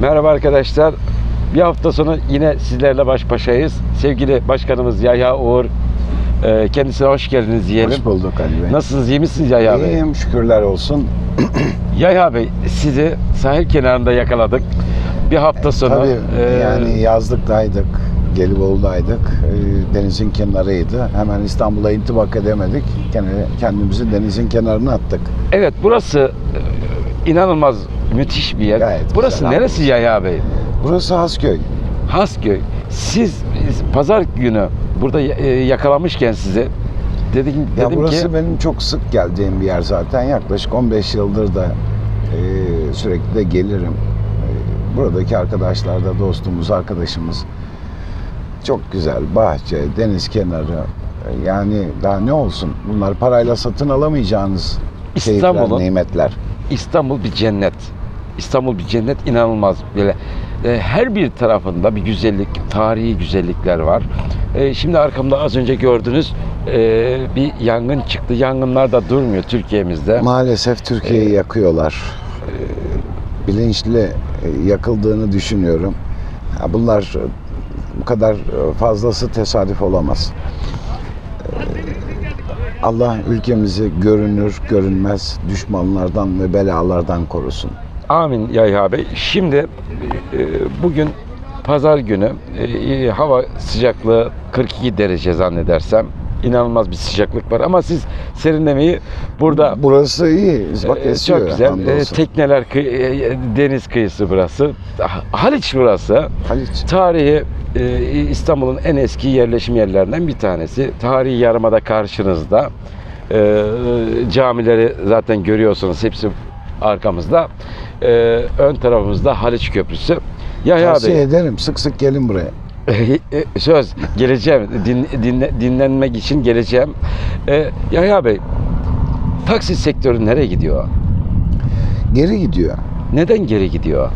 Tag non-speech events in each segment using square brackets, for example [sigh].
Merhaba arkadaşlar. Bir hafta sonu yine sizlerle baş başayız. Sevgili başkanımız Yahya Uğur. e, Kendisine hoş geldiniz diyelim. Hoş bulduk Ali Bey. Nasılsınız? iyi misiniz Yahya Bey? İyiyim şükürler olsun. [clears throat] Yahya Bey sizi sahil kenarında yakaladık. Bir hafta sonu. Tabii e, yani yazlıktaydık. Gelibolu'daydık. Ee, Denizin kenarıydı. Hemen İstanbul'a intibak edemedik. Kendimizi denizin kenarına attık. Evet burası e, inanılmaz müthiş bir yer. Gayet burası güzel, neresi Yahya Bey? Burası Hasköy. Hasköy. Siz pazar günü burada e, yakalamışken sizi dedik, Ya dedim burası ki benim çok sık geldiğim bir yer zaten. Yaklaşık 15 yıldır da e, sürekli de gelirim. E, buradaki arkadaşlar da dostumuz, arkadaşımız. Çok güzel. Bahçe, deniz kenarı. E, yani daha ne olsun? Bunlar parayla satın alamayacağınız İstanbul'un nimetler. İstanbul bir cennet. İstanbul bir cennet inanılmaz böyle e, her bir tarafında bir güzellik, tarihi güzellikler var. E, şimdi arkamda az önce gördünüz e, bir yangın çıktı. Yangınlar da durmuyor Türkiye'mizde. Maalesef Türkiye'yi yakıyorlar. E, bilinçli e, yakıldığını düşünüyorum. Bunlar e, bu kadar e, fazlası tesadüf olamaz. E, Allah ülkemizi görünür görünmez düşmanlardan ve belalardan korusun. Amin Yahya Bey. Şimdi e, bugün pazar günü e, hava sıcaklığı 42 derece zannedersem. İnanılmaz bir sıcaklık var ama siz serinlemeyi burada Burası iyi. Bak Ee, esiyor. Çok güzel. Hamdolsun. tekneler, kıy- e, deniz kıyısı burası. Ha- Haliç burası. Haliç. Tarihi e, İstanbul'un en eski yerleşim yerlerinden bir tanesi. Tarihi yarımada karşınızda. Ee, camileri zaten görüyorsunuz. Hepsi arkamızda. Ee, ön tarafımızda Haliç Köprüsü. Yahya Tavsiye Bey, ederim. Sık sık gelin buraya. [laughs] söz geleceğim. Din, dinle- dinlenmek için geleceğim. Ee, Yahya Bey, taksi sektörü nereye gidiyor? Geri gidiyor. Neden geri gidiyor?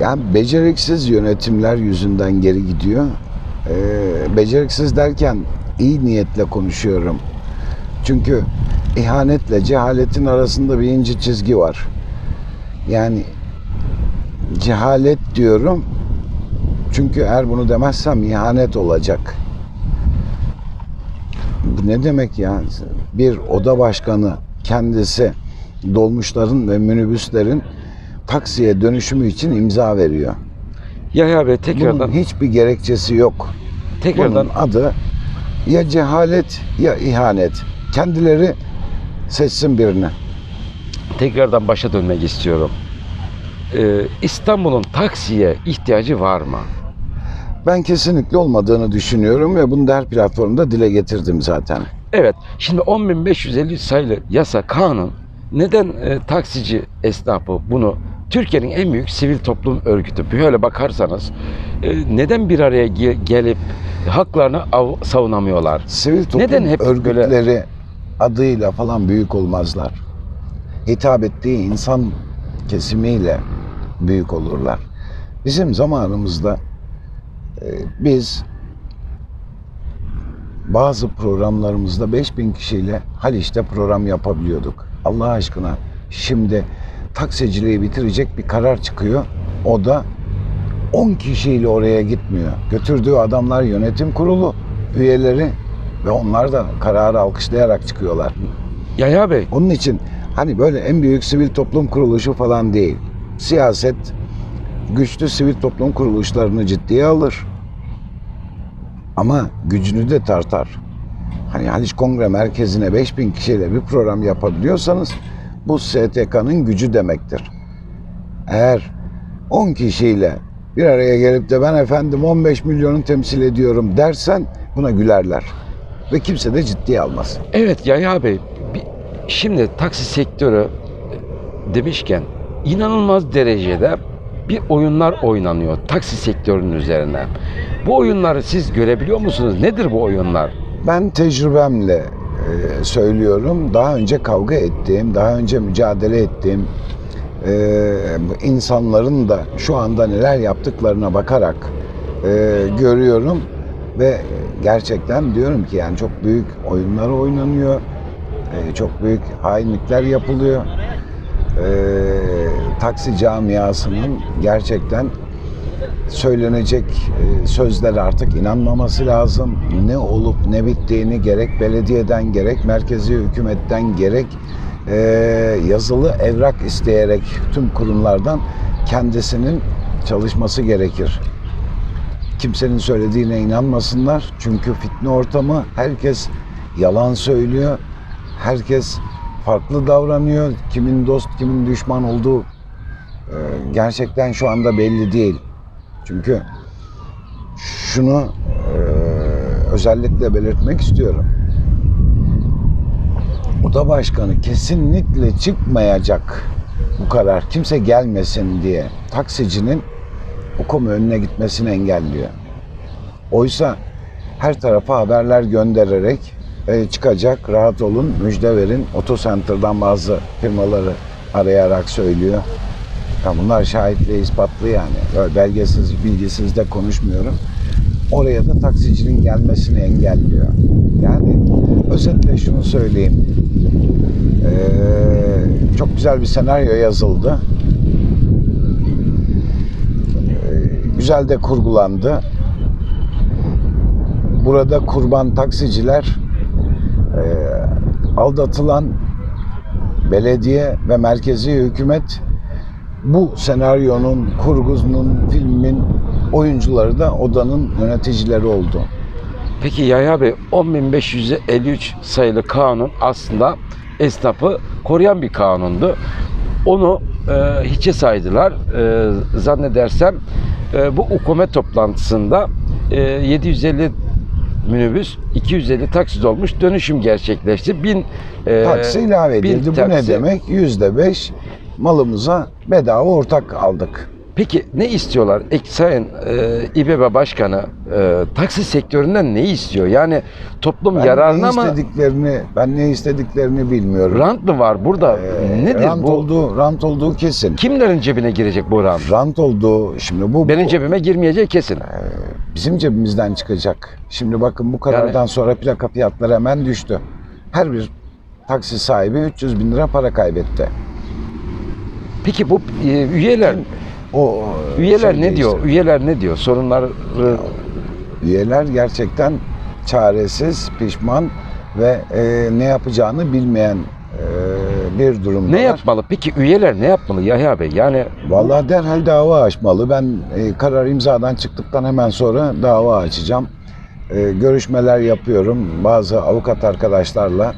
Yani beceriksiz yönetimler yüzünden geri gidiyor. Ee, beceriksiz derken iyi niyetle konuşuyorum. Çünkü ihanetle cehaletin arasında bir ince çizgi var. Yani cehalet diyorum. Çünkü eğer bunu demezsem ihanet olacak. Bu ne demek ya? Bir oda başkanı kendisi dolmuşların ve minibüslerin taksiye dönüşümü için imza veriyor. Yahya Bey tekrardan Bunun hiçbir gerekçesi yok. tekrardan Bunun adı ya cehalet ya ihanet. Kendileri seçsin birini. tekrardan başa dönmek istiyorum. Ee, İstanbul'un taksiye ihtiyacı var mı? Ben kesinlikle olmadığını düşünüyorum ve bunu da her platformda dile getirdim zaten. Evet. Şimdi 10.550 sayılı yasa kanun neden e, taksici esnafı bunu Türkiye'nin en büyük sivil toplum örgütü böyle bakarsanız e, neden bir araya ge- gelip haklarını av- savunamıyorlar? Sivil toplum Neden hep örgütleri adıyla falan büyük olmazlar. Hitap ettiği insan kesimiyle büyük olurlar. Bizim zamanımızda e, biz bazı programlarımızda 5000 kişiyle Haliç'te program yapabiliyorduk. Allah aşkına şimdi taksiciliği bitirecek bir karar çıkıyor. O da 10 kişiyle oraya gitmiyor. Götürdüğü adamlar yönetim kurulu üyeleri ve onlar da kararı alkışlayarak çıkıyorlar. Yahya Bey Onun için hani böyle en büyük sivil toplum kuruluşu falan değil. Siyaset güçlü sivil toplum kuruluşlarını ciddiye alır. Ama gücünü de tartar. Hani Haliç Kongre Merkezi'ne 5000 kişiyle bir program yapabiliyorsanız bu STK'nın gücü demektir. Eğer 10 kişiyle bir araya gelip de ben efendim 15 milyonu temsil ediyorum dersen buna gülerler. Ve kimse de ciddiye almaz. Evet Yahya Bey, şimdi taksi sektörü e, demişken inanılmaz derecede bir oyunlar oynanıyor taksi sektörünün üzerine. Bu oyunları siz görebiliyor musunuz? Nedir bu oyunlar? Ben tecrübemle e, söylüyorum. Daha önce kavga ettiğim, daha önce mücadele ettiğim e, insanların da şu anda neler yaptıklarına bakarak e, görüyorum ve gerçekten diyorum ki yani çok büyük oyunlar oynanıyor, e, çok büyük hainlikler yapılıyor. taksi camiasının gerçekten söylenecek e, sözlere artık inanmaması lazım. Ne olup ne bittiğini gerek belediyeden gerek merkezi hükümetten gerek e, yazılı evrak isteyerek tüm kurumlardan kendisinin çalışması gerekir. Kimsenin söylediğine inanmasınlar. Çünkü fitne ortamı herkes yalan söylüyor. Herkes farklı davranıyor. Kimin dost, kimin düşman olduğu e, gerçekten şu anda belli değil. Çünkü şunu özellikle belirtmek istiyorum. Oda başkanı kesinlikle çıkmayacak bu karar. Kimse gelmesin diye taksicinin okum önüne gitmesini engelliyor. Oysa her tarafa haberler göndererek e, çıkacak, rahat olun, müjde verin. Otocenter'dan bazı firmaları arayarak söylüyor. Ya bunlar şahitli, ispatlı yani. Böyle belgesiz, bilgisiz de konuşmuyorum. Oraya da taksicinin gelmesini engelliyor. Yani özetle şunu söyleyeyim. Ee, çok güzel bir senaryo yazıldı. Ee, güzel de kurgulandı. Burada kurban taksiciler e, aldatılan belediye ve merkezi hükümet bu senaryonun, kurgusunun, filmin oyuncuları da odanın yöneticileri oldu. Peki Yahya Bey 10.553 sayılı kanun aslında esnafı koruyan bir kanundu. Onu e, hiçe saydılar. E, zannedersem e, bu UKOME toplantısında e, 750 minibüs, 250 taksi dolmuş dönüşüm gerçekleşti. Bin e, Taksi ilave bin edildi. Bu ne demek? Yüzde beş malımıza bedava ortak aldık. Peki ne istiyorlar? Ek, Sayın e, İBB Başkanı e, taksi sektöründen ne istiyor? Yani toplum Ben yararına ne mı? istediklerini, ben ne istediklerini bilmiyorum. Rant mı var burada? Ee, Nedir rant bu? olduğu, rant olduğu kesin. Kimlerin cebine girecek bu rant? Rant olduğu, şimdi bu Benim bu- cebime girmeyeceği kesin. bizim cebimizden çıkacak. Şimdi bakın bu karardan sonra plaka fiyatları hemen düştü. Her bir taksi sahibi 300 bin lira para kaybetti. Peki bu e, üyeler O üyeler şey ne diyor? değişti. Üyeler ne diyor? Sorunları Üyeler gerçekten çaresiz, pişman ve e, ne yapacağını bilmeyen e, bir durumda. ne yapmalı? Peki üyeler ne yapmalı Yahya Bey? Yani Vallahi derhal dava açmalı. Ben e, karar imzadan çıktıktan hemen sonra dava açacağım. E, görüşmeler yapıyorum bazı avukat arkadaşlarla.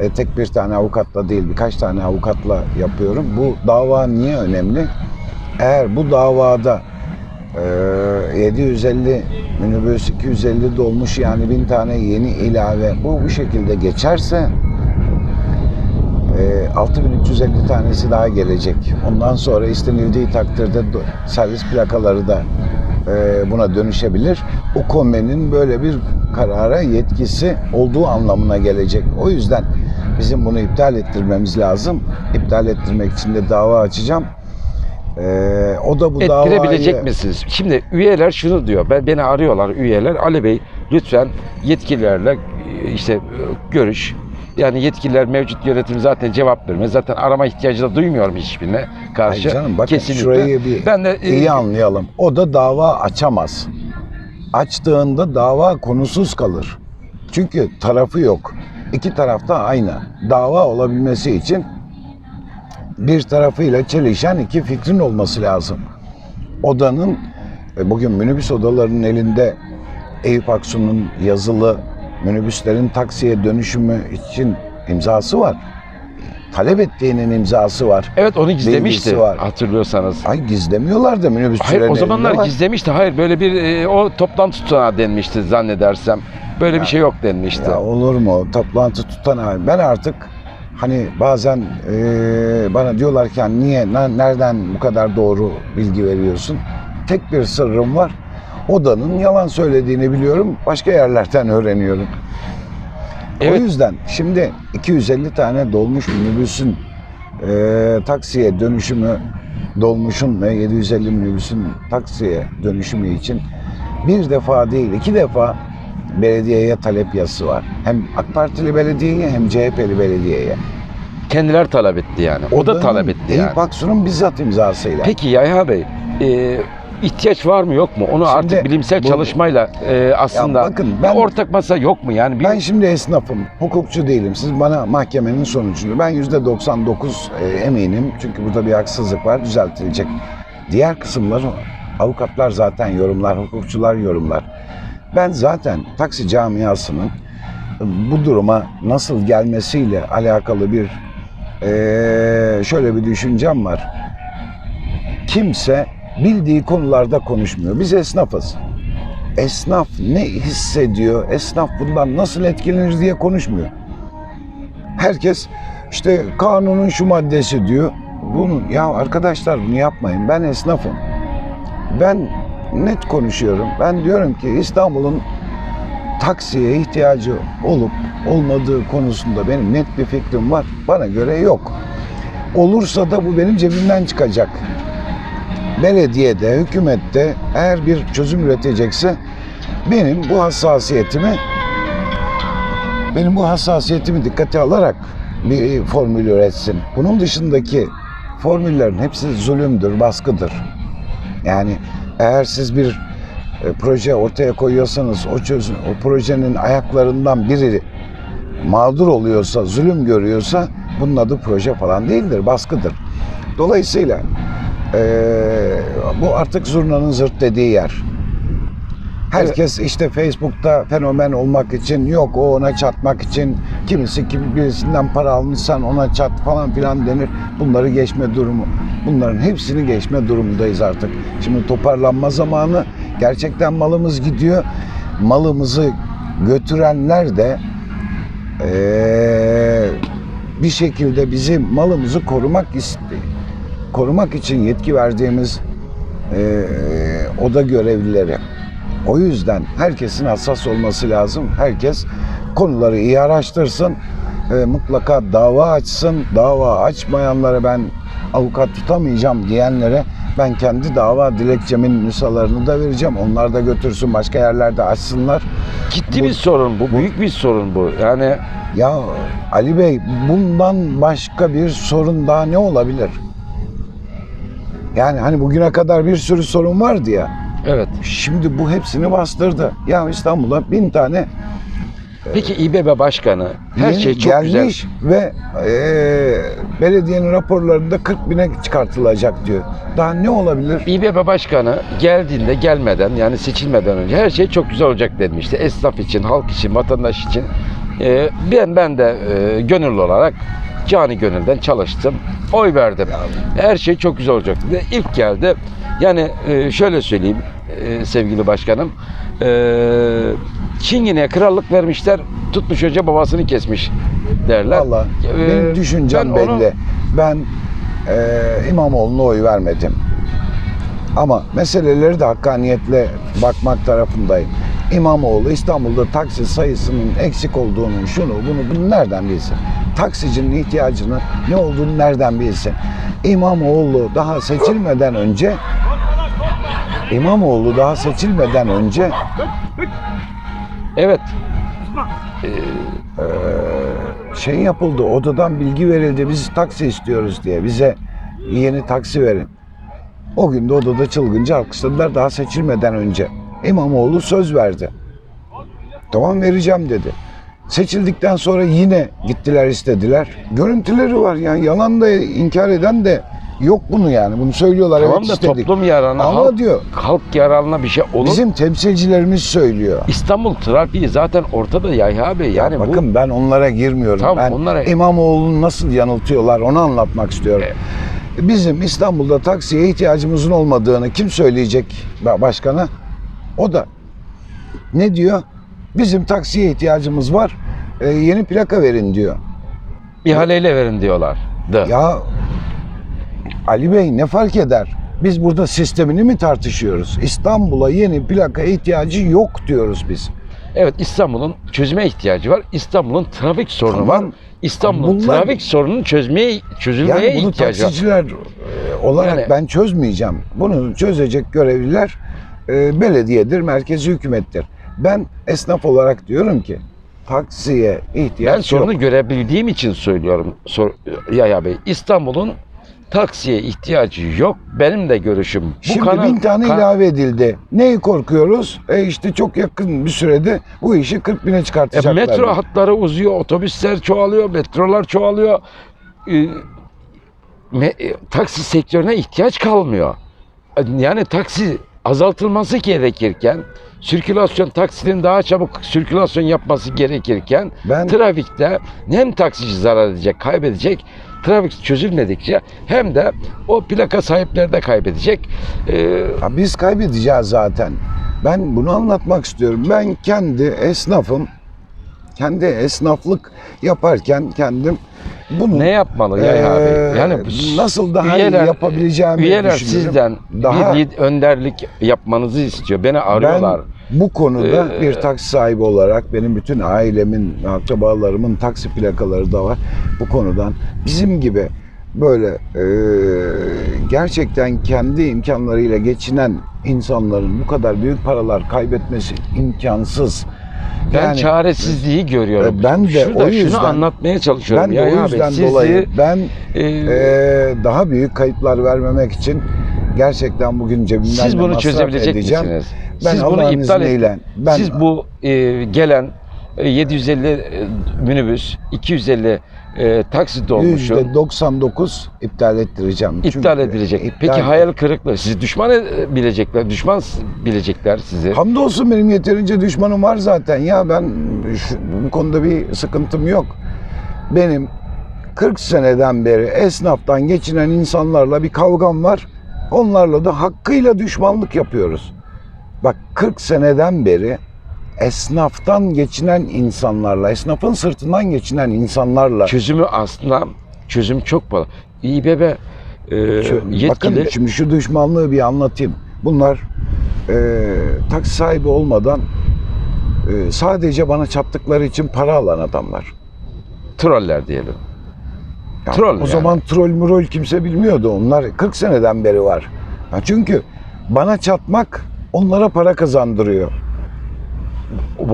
E, tek bir tane avukatla değil birkaç tane avukatla yapıyorum. Bu dava niye önemli? Eğer bu davada e, 750 minibüs 250 dolmuş yani bin tane yeni ilave bu bu şekilde geçerse e, 6350 tanesi daha gelecek. Ondan sonra istenildiği takdirde servis plakaları da e, buna dönüşebilir. O komenin böyle bir karara yetkisi olduğu anlamına gelecek. O yüzden bizim bunu iptal ettirmemiz lazım. İptal ettirmek için de dava açacağım. E, o da bu ettirebilecek davayı... misiniz? Şimdi üyeler şunu diyor. Ben beni arıyorlar üyeler. Ali Bey lütfen yetkililerle e, işte e, görüş. Yani yetkililer mevcut yönetim zaten cevap vermez. Zaten arama ihtiyacı da duymuyorum hiçbirine karşı. Ay canım bakın Kesinlikle. şurayı bir ben de e, iyi anlayalım. O da dava açamaz. Açtığında dava konusuz kalır. Çünkü tarafı yok. İki tarafta aynı. Dava olabilmesi için bir tarafıyla çelişen iki fikrin olması lazım. Odanın e, bugün minibüs odalarının elinde Eyüp Aksu'nun yazılı minibüslerin taksiye dönüşümü için imzası var. Talep ettiğinin imzası var. Evet onu gizlemişti var. hatırlıyorsanız. Ay gizlemiyorlar da minibüsçülerin Hayır o zamanlar elinde var. gizlemişti. Hayır böyle bir e, o toplantı tutanağı denmişti zannedersem. Böyle bir şey yok denmişti. Ya olur mu? Toplantı tutanağı. Ben artık hani bazen eee, bana diyorlar ki "Yani niye, na- nereden bu kadar doğru bilgi veriyorsun? Tek bir sırrım var. Odanın yalan söylediğini biliyorum. Başka yerlerden öğreniyorum. Evet. O yüzden şimdi 250 tane dolmuş minibüsün eee, taksiye dönüşümü dolmuşun ve 750 minibüsün taksiye dönüşümü için bir defa değil iki defa belediyeye talep yazısı var. Hem AK Partili belediyeye hem CHP'li belediyeye. Kendiler talep etti yani. O da Odanın talep etti yani. Aksu'nun bizzat imzasıyla. Peki Yahya Bey, e, ihtiyaç var mı yok mu? Onu Şimdi artık bilimsel bu- çalışmayla e, aslında bakın ben- ortak masa yok mu? Yani bir, Ben şimdi esnafım, hukukçu değilim. Siz bana mahkemenin sonucunu, ben yüzde 99 e, eminim. Çünkü burada bir haksızlık var, düzeltilecek. Diğer kısımları avukatlar zaten yorumlar, hukukçular yorumlar. Ben zaten taksi camiasının e, bu duruma nasıl gelmesiyle alakalı bir e, şöyle bir düşüncem var. Kimse bildiği konularda konuşmuyor. Biz esnafız esnaf ne hissediyor, esnaf bundan nasıl etkilenir diye konuşmuyor. Herkes işte kanunun şu maddesi diyor. Bunu ya arkadaşlar bunu yapmayın. Ben esnafım. Ben net konuşuyorum. Ben diyorum ki İstanbul'un taksiye ihtiyacı olup olmadığı konusunda benim net bir fikrim var. Bana göre yok. Olursa da bu benim cebimden çıkacak belediyede, hükümette eğer bir çözüm üretecekse benim bu hassasiyetimi benim bu hassasiyetimi dikkate alarak bir formül üretsin. Bunun dışındaki formüllerin hepsi zulümdür, baskıdır. Yani eğer siz bir e, proje ortaya koyuyorsanız o çözüm, o projenin ayaklarından biri mağdur oluyorsa, zulüm görüyorsa bunun adı proje falan değildir, baskıdır. Dolayısıyla ee, bu artık zurnanın zırt dediği yer. Herkes işte Facebook'ta fenomen olmak için, yok o ona çatmak için, kimisi kim birisinden para almışsan ona çat falan filan denir. Bunları geçme durumu. Bunların hepsini geçme durumundayız artık. Şimdi toparlanma zamanı. Gerçekten malımız gidiyor. Malımızı götürenler de ee, bir şekilde bizim malımızı korumak istiyor korumak için yetki verdiğimiz e, oda görevlileri. O yüzden herkesin hassas olması lazım. Herkes konuları iyi araştırsın. E, mutlaka dava açsın. Dava açmayanlara ben avukat tutamayacağım diyenlere ben kendi dava dilekçemin nüshalarını da vereceğim. Onlar da götürsün başka yerlerde açsınlar. bu- bir sorun bu, büyük bir sorun bu. Yani Ya Ali Bey bundan başka bir sorun daha ne olabilir? Yani hani bugüne kadar bir sürü sorun vardı ya. Evet. Şimdi bu hepsini bastırdı. Ya İstanbul'a bin tane Peki İBB Başkanı her şey çok güzel. gelmiş ve eee, belediyenin raporlarında 40 bine çıkartılacak diyor. Daha ne olabilir? İBB Başkanı geldiğinde gelmeden yani seçilmeden önce her şey çok güzel olacak demişti. Esnaf için, halk için, vatandaş için. Ee, ben ben de e, gönüllü olarak cani gönülden çalıştım. Oy verdim. Her şey çok güzel olacak dedi. İlk geldi. Yani e, şöyle söyleyeyim e, sevgili başkanım. E, Çingine'ye krallık vermişler. Tutmuş önce babasını kesmiş derler. Valla Ee, benim düşüncem ben onu- belli. Ben eee İmamoğlu'na oy vermedim. Ama meseleleri de hakkaniyetle bakmak tarafındayım. İmamoğlu İstanbul'da taksi sayısının eksik olduğunu, şunu bunu bunu nereden bilsin? Taksicinin ihtiyacını ne olduğunu nereden bilsin? İmamoğlu daha seçilmeden önce İmamoğlu daha seçilmeden önce Evet. şey yapıldı. Odadan bilgi verildi. Biz taksi istiyoruz diye. Bize yeni taksi verin. O gün de odada çılgınca alkışladılar daha seçilmeden önce. İmamoğlu söz verdi. Tamam vereceğim dedi. Seçildikten sonra yine gittiler istediler. Görüntüleri var yani yalan da inkar eden de yok bunu yani. Bunu söylüyorlar Tamam evet da istedik. toplum yararına, Ama halk, diyor halk yararına bir şey olur. bizim temsilcilerimiz söylüyor. İstanbul trafiği zaten ortada Yahya Bey. Yani Ya bu bakın ben onlara girmiyorum. Tamam, ben onlara- İmamoğlu'nu nasıl yanıltıyorlar onu anlatmak istiyorum. Bizim İstanbul'da taksiye ihtiyacımızın olmadığını kim söyleyecek ba- başkana? O da ne diyor? Bizim taksiye ihtiyacımız var. e, yeni plaka verin diyor. ihaleyle verin diyorlar. Ya Ali Bey ne fark eder? Biz burada sistemini mi tartışıyoruz? İstanbul'a yeni plaka ihtiyacı yok diyoruz biz. Evet İstanbul'un çözüme ihtiyacı var. İstanbul'un trafik sorunu Tamam. var. İstanbul'un Bunlar- trafik sorununu çözmeye çözülmeye Yani bunu ihtiyacı var. taksiciler e, olarak Yani- ben çözmeyeceğim. Bunu çözecek görevliler e, belediyedir, merkezi hükümettir. Ben esnaf olarak diyorum ki taksiye Ben ihtiyaç yok. sorunu görebildiğim için söylüyorum Sor, Yaya Bey. İstanbul'un taksiye ihtiyacı yok. Benim de görüşüm. Bu Şimdi kanal- bin tane ka- ilave edildi. Neyi korkuyoruz? E işte çok yakın bir sürede bu işi 40 bine E, çıkartacaklar. metro hatları uzuyor, otobüsler çoğalıyor, metrolar çoğalıyor. E, me- e, taksi sektörüne ihtiyaç kalmıyor. E, Yani taksi azaltılması gerekirken, sirkülasyon taksinin daha çabuk sirkülasyon yapması gerekirken Ben trafikte hem taksici zarar edecek, kaybedecek, trafik çözülmedikçe hem de o plaka sahipleri de kaybedecek. E, Ya biz kaybedeceğiz zaten. Ben bunu anlatmak istiyorum. Ben kendi esnafım, kendi esnaflık yaparken kendim bunu ne yapmalı ya Ee, abi? Yani nasıl daha iyi yapabileceğimi üyeler düşünüyorum. sizden Daha- bir önderlik yapmanızı istiyor. Beni arıyorlar. Ben bu konuda Ee, bir taksi sahibi olarak benim bütün ailemin, akrabalarımın taksi plakaları da var. Bu konudan bizim gibi böyle e, gerçekten kendi imkanlarıyla geçinen insanların bu kadar büyük paralar kaybetmesi imkansız. Ben Yani çaresizliği görüyorum. e, ben de Şurada o yüzden- şunu anlatmaya çalışıyorum. ben de ya o abi, yüzden sizi, dolayı ben e, e, daha büyük kayıplar vermemek için gerçekten bugün cebimden siz bunu çözebilecek edeceğim. misiniz? Ben siz bunu iptal izniyle, ben Siz bu e, gelen e, 750 e, minibüs, 250 e, taksi dolmuşu %99 iptal ettireceğim. iptal Çünkü edilecek. iptal- Peki hayal kırıklığı. Sizi düşman e- bilecekler, düşman bilecekler sizi. Hamdolsun benim yeterince düşmanım var zaten. Ya ben şu, bu konuda bir sıkıntım yok. Benim 40 seneden beri esnaftan geçinen insanlarla bir kavgam var. Onlarla da hakkıyla düşmanlık yapıyoruz. Bak 40 seneden beri esnaftan geçinen insanlarla, esnafın sırtından geçinen insanlarla Çözümü aslında çözüm çok pahalı. İBB e, yetkili Bakın şimdi şu düşmanlığı bir anlatayım. Bunlar e, taksi sahibi olmadan e, sadece bana çattıkları için para alan adamlar. troller diyelim. Yani Troll o yani. zaman troll murol kimse bilmiyordu. Onlar 40 seneden beri var. Ha çünkü bana çatmak onlara para kazandırıyor.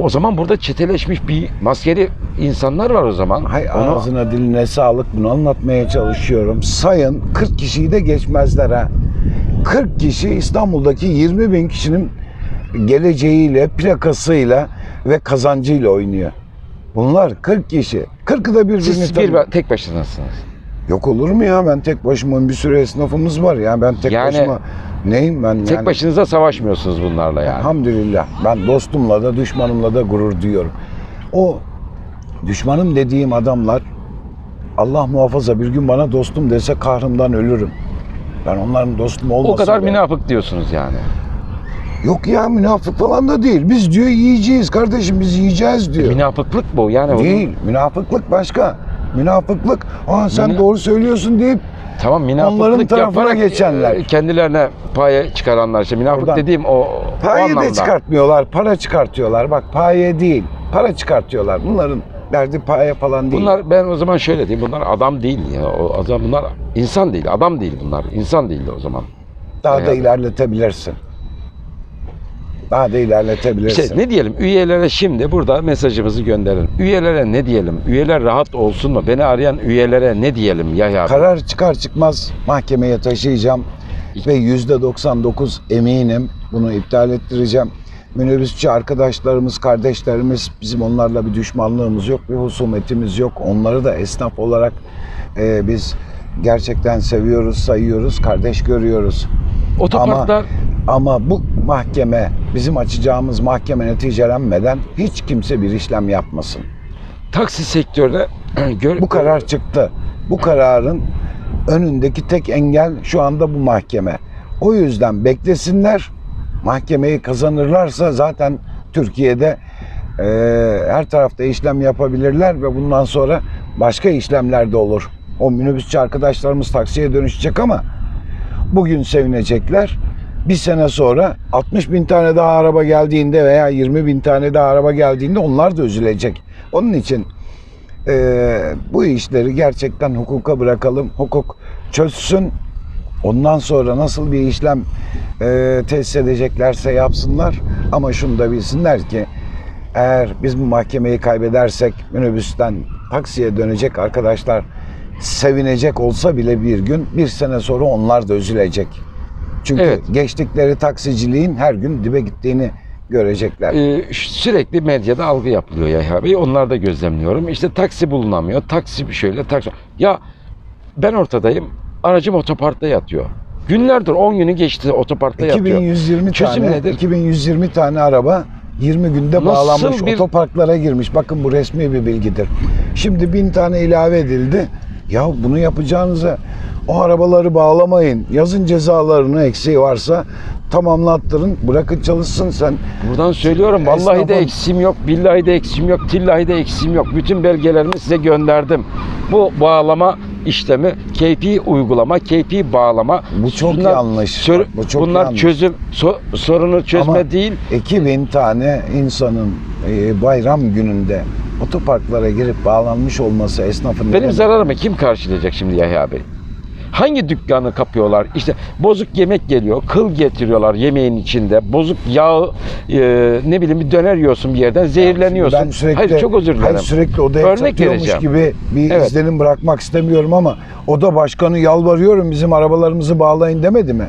O, zaman burada çeteleşmiş bir maskeli insanlar var o zaman. Hay Onu- ağzına diline sağlık bunu anlatmaya çalışıyorum. Sayın 40 kişiyi de geçmezler ha. 40 kişi İstanbul'daki 20 bin kişinin geleceğiyle, plakasıyla ve kazancıyla oynuyor. Bunlar 40 kişi. 40'ı da birbirini siz bir tek başınasınız. Yok olur mu ya ben tek başıma bir sürü esnafımız var ya ben tek Yani- başıma neyim ben Tek yani. başınıza savaşmıyorsunuz bunlarla yani. Elhamdülillah ben dostumla da düşmanımla da gurur duyuyorum. O düşmanım dediğim adamlar Allah muhafaza bir gün bana dostum dese kahrımdan ölürüm. Ben onların dostum olmasın. o kadar be. münafık diyorsunuz yani. Yok ya münafık falan da değil. Biz diyor yiyeceğiz kardeşim biz yiyeceğiz diyor. Münafıklık bu yani. Değil. Münafıklık başka. Münafıklık. Aa sen Müna- doğru söylüyorsun deyip Tamam münafıklık yaparak geçenler. e, kendilerine paya çıkaranlar. İşte münafık Oradan. dediğim o, o paye de anlamda. çıkartmıyorlar. Para çıkartıyorlar. Bak paye değil. Para çıkartıyorlar. Bunların derdi paye falan değil. Bunlar ben o zaman şöyle diyeyim. Bunlar adam değil ya. O adam bunlar insan değil. Adam değil bunlar. İnsan değildi o zaman. Daha da Yani. ilerletebilirsin. Daha da ilerletebilirsin. İşte ne diyelim üyelere şimdi burada mesajımızı gönderelim. Üyelere ne diyelim? Üyeler rahat olsun mu? Beni arayan üyelere ne diyelim ya ya? Karar çıkar çıkmaz mahkemeye taşıyacağım ve yüzde 99 eminim bunu iptal ettireceğim. Minibüsçü arkadaşlarımız, kardeşlerimiz bizim onlarla bir düşmanlığımız yok, bir husumetimiz yok. Onları da esnaf olarak e, biz gerçekten seviyoruz, sayıyoruz, kardeş görüyoruz. Otoparklar Ama bu mahkeme, bizim açacağımız mahkeme neticelenmeden hiç kimse bir işlem yapmasın. taksi sektörüne [clears throat] gör, Bu karar çıktı. Bu kararın önündeki tek engel şu anda bu mahkeme. O yüzden beklesinler. Mahkemeyi kazanırlarsa zaten Türkiye'de e, her tarafta işlem yapabilirler ve bundan sonra başka işlemler de olur. O minibüsçü arkadaşlarımız taksiye dönüşecek ama bugün sevinecekler. Bir sene sonra 60 bin tane daha araba geldiğinde veya 20 bin tane daha araba geldiğinde onlar da üzülecek. Onun için ee, bu işleri gerçekten hukuka bırakalım. Hukuk çözsün. Ondan sonra nasıl bir işlem e, tesis edeceklerse yapsınlar. Ama şunu da bilsinler ki eğer biz bu mahkemeyi kaybedersek minibüsten taksiye dönecek arkadaşlar sevinecek olsa bile bir gün bir sene sonra onlar da üzülecek. Çünkü Evet. geçtikleri taksiciliğin her gün dibe gittiğini görecekler. Ee, sürekli medyada algı yapılıyor Yahya Bey. Onlar da gözlemliyorum. İşte taksi bulunamıyor. Taksi bir şöyle taksi. Ya ben ortadayım. Aracım otoparkta yatıyor. Günlerdir 10 günü geçti otoparkta yatıyor. 2120 Çözüm tane nedir? 2120 tane araba 20 günde Nasıl bağlanmış bir- otoparklara girmiş. Bakın bu resmi bir bilgidir. Şimdi bin tane ilave edildi. Ya bunu yapacağınıza o arabaları bağlamayın. Yazın cezalarını eksiği varsa tamamlattırın. Bırakın çalışsın sen. Buradan söylüyorum vallahi de Esnafın- eksiğim yok, billahi de eksiğim yok, tillahi de eksiğim yok. Bütün belgelerimi size gönderdim. Bu bağlama işlemi, KP uygulama, KP bağlama. Bu çok Bunlar yanlış. sor- bu çok bunlar yanlış. çözüm, so- sorunu çözme Ama değil. 2000 tane insanın e, bayram gününde otoparklara girip bağlanmış olması esnafın Benim zararımı kim karşılayacak şimdi Yahya Bey? Hangi dükkanı kapıyorlar? İşte bozuk yemek geliyor, kıl getiriyorlar yemeğin içinde. Bozuk yağ, e, ne bileyim bir döner yiyorsun bir yerden, zehirleniyorsun. Ben sürekli, Hayır çok özür dilerim. Hayır, sürekli odaya Örnek çatıyormuş vereceğim. gibi bir Evet. izlenim bırakmak istemiyorum ama oda başkanı yalvarıyorum bizim arabalarımızı bağlayın demedi mi?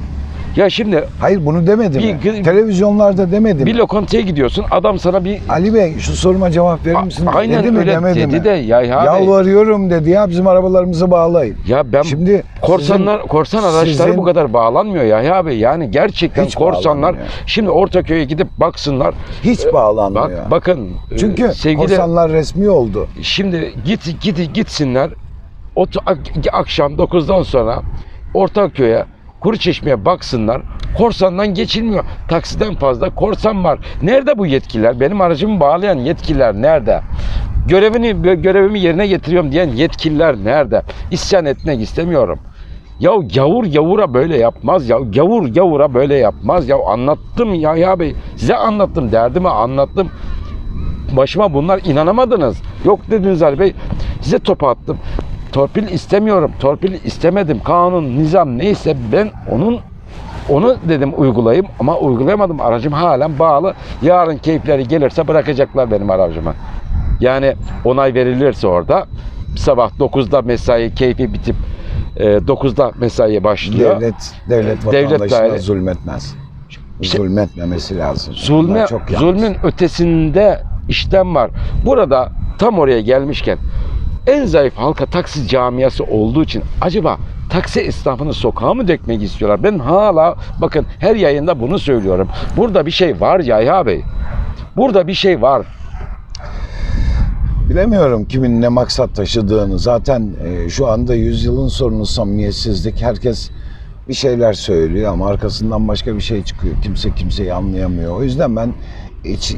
Ya şimdi Hayır bunu demedi mi? Bir- Televizyonlarda demedi bir mi? lokantaya gidiyorsun, adam sana bir Ali Bey şu soruma cevap verir misiniz? A- aynen dedi mi öyle demedi dedi mi? de Yahya Bey. Yalvarıyorum dedi ya bizim arabalarımızı bağlayın. Ya ben Şimdi korsanlar korsan araçları sizin- bu kadar bağlanmıyor Yahya Bey. Yani gerçekten Hiç korsanlar bağlanmıyor. şimdi Ortaköy'e gidip baksınlar. hiç Bak bağlanmıyor. bakın e, Çünkü sevgili korsanlar resmi oldu. şimdi git git gitsinler. O akşam 9'dan sonra Ortaköy'e Kuruçeşme'ye baksınlar. Korsandan geçilmiyor. Taksiden fazla korsan var. Nerede bu yetkililer? Benim aracımı bağlayan yetkililer nerede? Görevini görevimi yerine getiriyorum diyen yetkililer nerede? İsyan etmek istemiyorum. Ya gavur gavura böyle yapmaz ya. Gavur gavura böyle yapmaz ya. Anlattım ya ya bey. Size anlattım. Derdimi anlattım. Başıma bunlar inanamadınız. Yok dediniz Ali Bey. Size topu attım. Torpil istemiyorum. Torpil istemedim. Kanun, nizam neyse ben onun onu dedim uygulayayım ama uygulayamadım. Aracım halen bağlı. Yarın keyifleri gelirse bırakacaklar benim aracımı. Yani onay verilirse orada sabah 9'da mesai keyfi bitip e, 9'da mesaiye başlıyor. Devlet devlet Devlet vatandaşına daire- zulmetmez. İşte- Zulmetmemesi lazım. Zulme, Bunlar çok zulmün ötesinde işlem var. Burada tam oraya gelmişken en zayıf halka taksi camiası olduğu için acaba taksi esnafını sokağa mı dökmek istiyorlar? Ben hala bakın her yayında bunu söylüyorum. Burada bir şey var Yahya Bey. Burada bir şey var. Bilemiyorum kimin ne maksat taşıdığını. Zaten e, şu anda yüzyılın sorunu samimiyetsizlik. Herkes bir şeyler söylüyor ama arkasından başka bir şey çıkıyor. Kimse kimseyi anlayamıyor. O yüzden ben iç,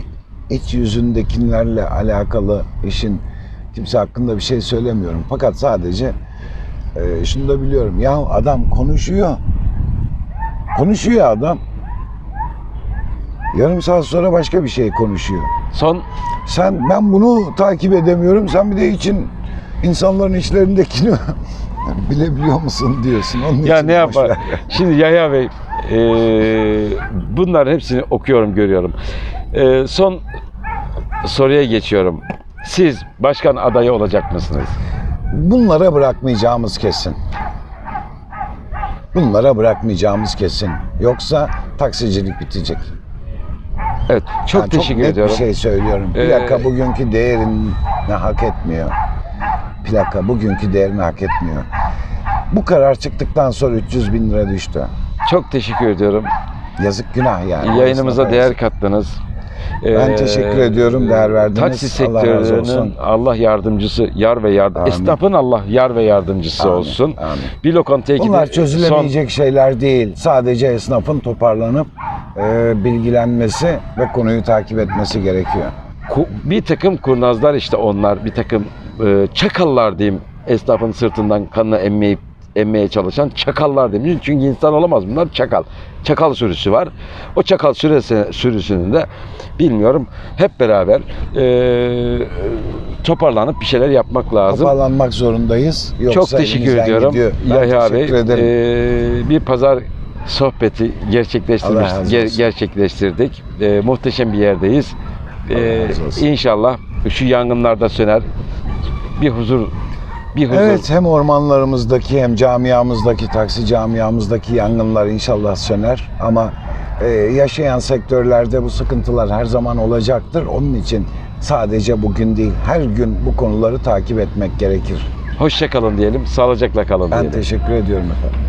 iç yüzündekilerle alakalı işin kimse hakkında bir şey söylemiyorum. Fakat sadece e, şunu da biliyorum. Ya adam konuşuyor. Konuşuyor adam. Yarım saat sonra başka bir şey konuşuyor. Son Sen ben bunu takip edemiyorum. Sen bir de için insanların içlerindekini [laughs] bilebiliyor musun diyorsun. Onun ya için ne yapar? Şimdi Yahya Bey eee bunların hepsini okuyorum görüyorum. Eee, son soruya geçiyorum. Siz başkan adayı olacak mısınız? Bunlara bırakmayacağımız kesin. Bunlara bırakmayacağımız kesin. Yoksa taksicilik bitecek. Evet, çok Ben teşekkür net ediyorum. bir şey söylüyorum. Ee, Plaka bugünkü değerini hak etmiyor. Plaka bugünkü değerini hak etmiyor. Bu karar çıktıktan sonra 300 bin lira düştü. Çok teşekkür ediyorum. Yazık günah yani. Yayınımıza değer kattınız. Ben Ee, teşekkür ediyorum, değer verdiniz. Taksi Allah sektörünün olsun. Allah yardımcısı, yar ve yardım. Amin. Esnafın Allah yar ve yardımcısı Amin, olsun. amin. Bir lokantaya Bunlar gidip çözülemeyecek şeyler değil. Sadece esnafın toparlanıp e, bilgilenmesi ve konuyu takip etmesi gerekiyor. Bir takım kurnazlar işte onlar bir takım e, çakallar diyeyim esnafın sırtından kanını emmeyip emmeye çalışan çakallar diyeyim. Çünkü insan olamaz bunlar çakal. Çakal sürüsü var. O çakal sürüsü, sürüsünün de bilmiyorum hep beraber e, toparlanıp bir şeyler yapmak lazım. Toparlanmak zorundayız. Yoksa Çok teşekkür ediyorum Yahya Bey. e, bir pazar sohbeti gerçekleştirmiş, ger- gerçekleştirdik. E, muhteşem bir yerdeyiz. Olsun. inşallah şu yangınlar da söner. Bir huzur bir huzur. Evet hem ormanlarımızdaki hem camiamızdaki taksi camiamızdaki yangınlar inşallah söner ama e, yaşayan sektörlerde bu sıkıntılar her zaman olacaktır. Onun için sadece bugün değil her gün bu konuları takip etmek gerekir. Hoşça kalın diyelim. Sağlıcakla kalın Ben diyelim. teşekkür ediyorum efendim.